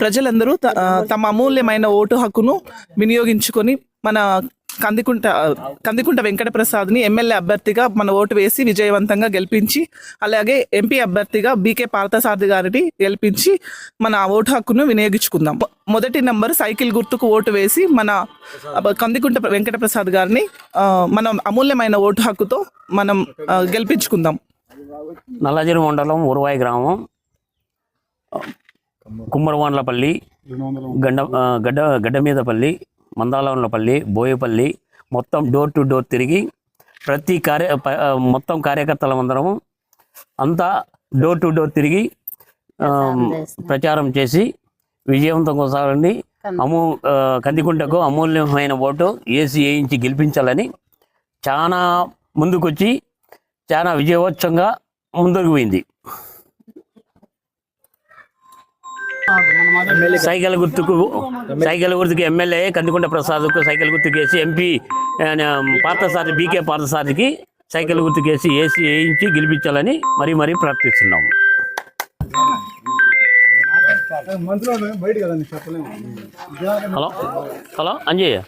ప్రజలందరూ త- తమ అమూల్యమైన ఓటు హక్కును వినియోగించుకొని మన కందికుంట కందికుంట వెంకటప్రసాద్ని ఎమ్మెల్యే అభ్యర్థిగా మన ఓటు వేసి విజయవంతంగా గెలిపించి అలాగే ఎంపీ అభ్యర్థిగా బీకే పార్థసారథి గారిని గెలిపించి మన ఓటు హక్కును వినియోగించుకుందాం. మొదటి నంబర్ సైకిల్ గుర్తుకు ఓటు వేసి మన కందికుంట వెంకట ప్రసాద్ గారిని మనం అమూల్యమైన ఓటు హక్కుతో మనం గెలిపించుకుందాం. నల్లజరి మండలం ఉరువాయి గ్రామం. కుమ్మరవాన్లపల్లి గడ్డ గడ్డ గడ్డమీదపల్లి మందాలవన్లపల్లి బోయపల్లి మొత్తం డోర్ టు డోర్ తిరిగి ప్రతి కార్య మొత్తం కార్యకర్తల అందరము అంతా డోర్ టు డోర్ తిరిగి ప్రచారం చేసి. విజయవంతం కొనసాగండి అమూ కందికుంటకు అమూల్యమైన ఓటు ఏసీ వేయించి గెలిపించాలని చాలా ముందుకొచ్చి చాలా విజయోత్సవంగా ముందుకు పోయింది. సైకిల్ గుర్తుకు సైకిల్ గుర్తుకు ఎమ్మెల్యే కందికొండ ప్రసాద్కు సైకిల్ గుర్తుకు వేసి ఎంపీ పార్థసారి బీకే పార్థసారికి సైకిల్ గుర్తుకు వేసి ఏసీ వేయించి గెలిపించాలని మరీ మరీ ప్రార్థిస్తున్నాము హలో హలో అంజయ్య.